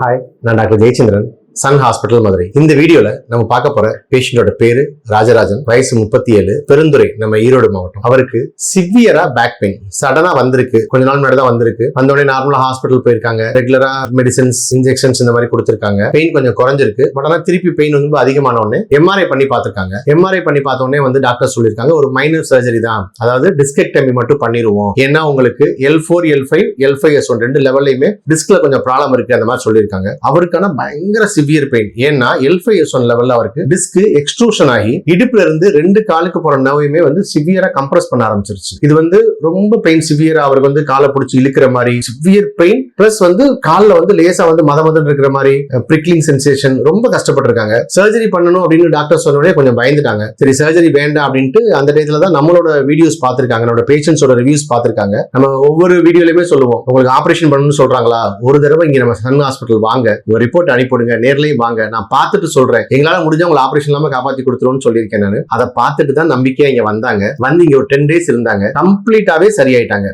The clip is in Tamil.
ஹாய் நான் doctor Jayachandran. Sun hospital Madurai. இந்த வீடியோல நம்ம பார்க்க போற பேஷண்டோட பேரு ராஜராஜன். வயசு முப்பத்தி ஏழு பெருந்துறை நம்ம ஈரோடு மாவட்டம். அவருக்கு சிவியரா பேக் பெயின் சடனா வந்திருக்கு. கொஞ்ச நாள் முன்னாடி தான் வந்திருக்கு. வந்தோடனே நார்மலா ஹாஸ்பிட்டல் போயிருக்காங்க. ரெகுலரா மெடிசன்ஸ் இன்ஜெக்ஷன்ஸ் இந்த மாதிரி கொடுத்துருக்காங்க. பெயின் கொஞ்சம் குறைஞ்சிருக்கு. பட் ஆனா திருப்பி பெயின் வந்து அதிகமான உடனே எம்ஆர்ஐ பண்ணி பார்த்திருக்காங்க. எம்ஆர்ஐ பண்ணி பார்த்த உடனே வந்து டாக்டர் சொல்லியிருக்காங்க. ஒரு மைனர் சர்ஜரி தான். அதாவது டிஸ்கெக்டமி மட்டும் பண்ணிடுவோம் ஏன்னா உங்களுக்கு L four L five L five S one ரெண்டு லெவல்லையுமே டிஸ்க்ல கொஞ்சம் ப்ராப்ளம் இருக்கு அந்த மாதிரி சொல்லியிருக்காங்க. அவருக்கான பயங்கர சிவியர் பெயின் ஏன்னா எல்ஃபைஎஸ் எஸ் ஒன் லெவல்ல அவருக்கு டிஸ்க் எக்ஸ்ட்ரூஷன் ஆகி இடுப்புல இருந்து ரெண்டு காலுக்கு போற நோயுமே வந்து சிவியரா கம்ப்ரஸ் பண்ண ஆரம்பிச்சிருச்சு. இது வந்து ரொம்ப பெயின் சிவியரா அவருக்கு வந்து காலை பிடிச்சி இழுக்கிற மாதிரி சிவியர் பெயின் பிளஸ் வந்து காலில் வந்து லேசா வந்து மத மதம் இருக்கிற மாதிரி பிரிக்லிங் சென்சேஷன் ரொம்ப கஷ்டப்பட்டிருக்காங்க. சர்ஜரி பண்ணணும் அப்படின்னு டாக்டர் சொன்னோடனே கொஞ்சம் பயந்துட்டாங்க. சரி சர்ஜரி வேண்டாம் அப்படின்ட்டு அந்த டயத்துல தான் நம்மளோட வீடியோஸ் பார்த்திருக்காங்க. நம்மளோட பேஷண்ட்ஸோட ரிவ்யூஸ் பார்த்திருக்காங்க. நம்ம ஒவ்வொரு வீடியோலயுமே சொல்லுவோம். உங்களுக்கு ஆபரேஷன் பண்ணணும்னு சொல்றாங்களா? ஒரு தடவை இங்க நம்ம சன் ஹாஸ்பிட்டல் வாங்க. உங்க ரிப்போர்ட் அனுப்பிவிடுங்க. நேர்லயும் வாங்க. நான் பார்த்துட்டு சொல்றேன். எங்களால முடிஞ்ச உங்களை ஆபரேஷன் இல்லாம காப்பாத்தி கொடுத்துருவோம்னு சொல்லியிருக்கேன் நான். அதை பார்த்துட்டு தான் நம்பிக்கையா இங்க வந்தாங்க. வந்து இங்க ஒரு டென் டேஸ் இருந்தாங்க. கம்ப்ளீட்டாவே சரியாயிட்டாங்க.